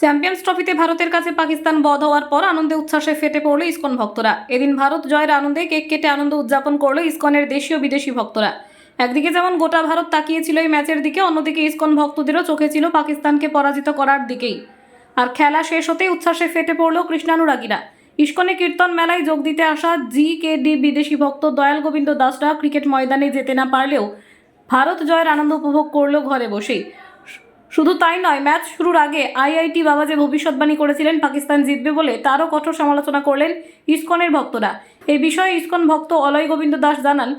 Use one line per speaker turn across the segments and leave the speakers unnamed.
Champions ট্রফিতে ভারতের কাছে পাকিস্তান বধ হওয়ার পর আনন্দে উচ্ছ্বাসে ফেটে পড়ল ইসকন ভক্তরা। এদিন ভারত জয়ের আনন্দে কেক কেটে আনন্দ উদযাপন করল ইসকনের দেশীয় বিদেশি ভক্তরা। একদিকে যেমন গোটা ভারত তাকিয়েছিল এই ম্যাচের দিকে, অন্যদিকে ইসকন ভক্তদেরও চোখে ছিল পাকিস্তানকে পরাজিত করার দিকেই। আর খেলা শেষ হতেই উচ্ছ্বাসে ফেটে পড়ল কৃষ্ণানুরাগীরা। ইস্কনে কীর্তন মেলায় যোগ দিতে আসা জি কে ডি বিদেশি ভক্ত দয়াল গোবিন্দ দাসরা ক্রিকেট ময়দানে যেতে না পারলেও ভারত জয়ের আনন্দ উপভোগ করল ঘরে বসেই। শুধু তাই নয়, ম্যাচ শুরুর আগে আইআইটি বাবা যে ভবিষ্যৎবাণী করেছিলেন, পাকিস্তান জিতবে বলে তারও কঠোর সমালোচনা করলেন ইসকনের ভক্তরা। এই বিষয়ে ইসকন ভক্ত অলয় গোবিন্দ দাস জানান,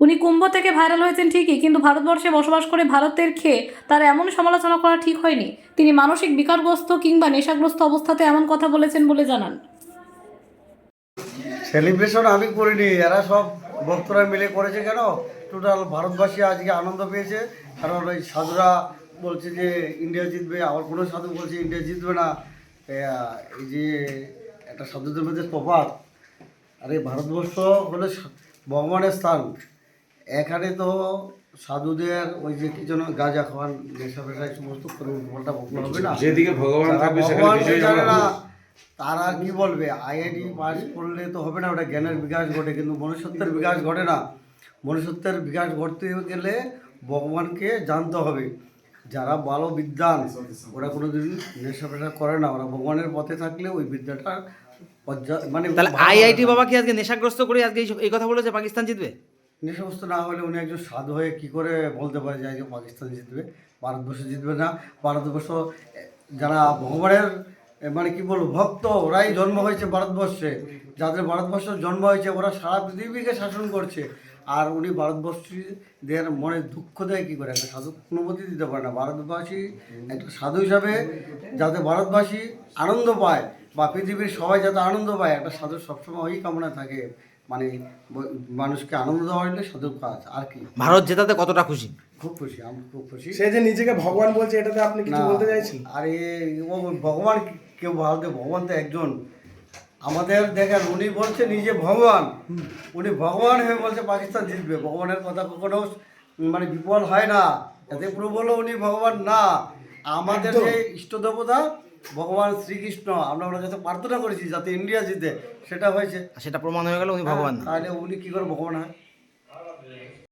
উনি কুম্ভ থেকে ভাইরাল হয়েছেন ঠিকই, কিন্তু ভারতবর্ষে বসবাস করে ভারতের খেয়ে তার এমন সমালোচনা করা ঠিক হয়নি। তিনি মানসিক বিকারগ্রস্ত কিংবা নেশাগ্রস্ত অবস্থাতে এমন কথা বলেছেন বলে জানান।
সেলিব্রেশন আমি করিনি, এরা সব ভক্তরা মিলে করেছে কেন? টোটাল ভারতবাসী আজকে আনন্দ পেয়েছে। কারণ ওই সাধুরা বলছে যে ইন্ডিয়া জিতবে আবার কোনো সাধু বলছে ইন্ডিয়া জিতবে না। এই যে একটা সাধুদের মধ্যে তফাৎ আর এই ভারতবর্ষ হলো ভগবানের স্থান। এখানে তো সাধুদের ওই যে কি যেন গাঁজা খাওয়ান নেশা ফেশা সমস্ত করে বকলে হবে না।
যেদিকে ভগবান থাকবে সেখানে
না, তারা কি বলবে? আইআইটি পাস করলে তো হবে না ওটা জ্ঞানের বিকাশ ঘটে কিন্তু মনুষ্যত্বের বিকাশ ঘটে না। মনুষ্যত্বের বিকাশ ঘটতে গেলে ভগবানকে জানতে হবে। যারা ভালো বিদ্যান ওরা কোনোদিন নেশা পেশা করে না। ওরা ভগবানের পথে থাকলে ওই বিদ্যাটা মানে
তাহলে আইআইটি। বাবা কি আজকে নেশাগ্রস্ত করে আজকে এই কথা বলেছে পাকিস্তান জিতবে?
নেশাগ্রস্ত না হলে উনি একজন সাধু হয়ে কি করে বলতে পারে যে আজকে পাকিস্তান জিতবে? ভারতবর্ষ জিতবে না। ভারতবর্ষ যারা ভগবানের মানে কি বলব ভক্ত ওরাই জন্ম হয়েছে ভারতবর্ষে। যাদের ভারতবর্ষ জন্ম হয়েছে ওরা সারা পৃথিবীকে শাসন করছে। আর উনি ভারতবর্ষীদের মনে দুঃখ দেয় কী করে? একটা সাধু অনুমতি দিতে পারে না। ভারতবাসী একটা সাধু হিসাবে যাতে ভারতবাসী আনন্দ পায় বা পৃথিবীর সবাই যাতে আনন্দ পায় একটা সাধু সবসময় ওই কামনা থাকে। মানে মানুষকে আনন্দ দেওয়া হলে সাধুর কাজ। আর কি?
ভারত জেতাতে কতটা খুশি?
খুব খুশি আমি খুব খুশি।
সে যে নিজেকে ভগবান বলছে এটাতে আপনি কিছু বলতে চাইছেন?
আরে ও ভগবান কেউ ভারতে ভগবান তো একজন। আমাদের দেখেন উনি বলছে নিজে ভগবান। উনি ভগবান হয়ে বলছে পাকিস্তান জিতবে। ভগবানের কথা কখনো মানে বিফল হয় না। এতে প্রবল উনি ভগবান না। আমাদের যে ইষ্ট দেবতা ভগবান শ্রীকৃষ্ণ আমরা ওনার কাছে প্রার্থনা করেছি যাতে ইন্ডিয়া জিতে। সেটা হয়েছে।
সেটা প্রমাণ হয়ে গেল উনি ভগবান
তাহলে উনি কি করে ভগবান হয়?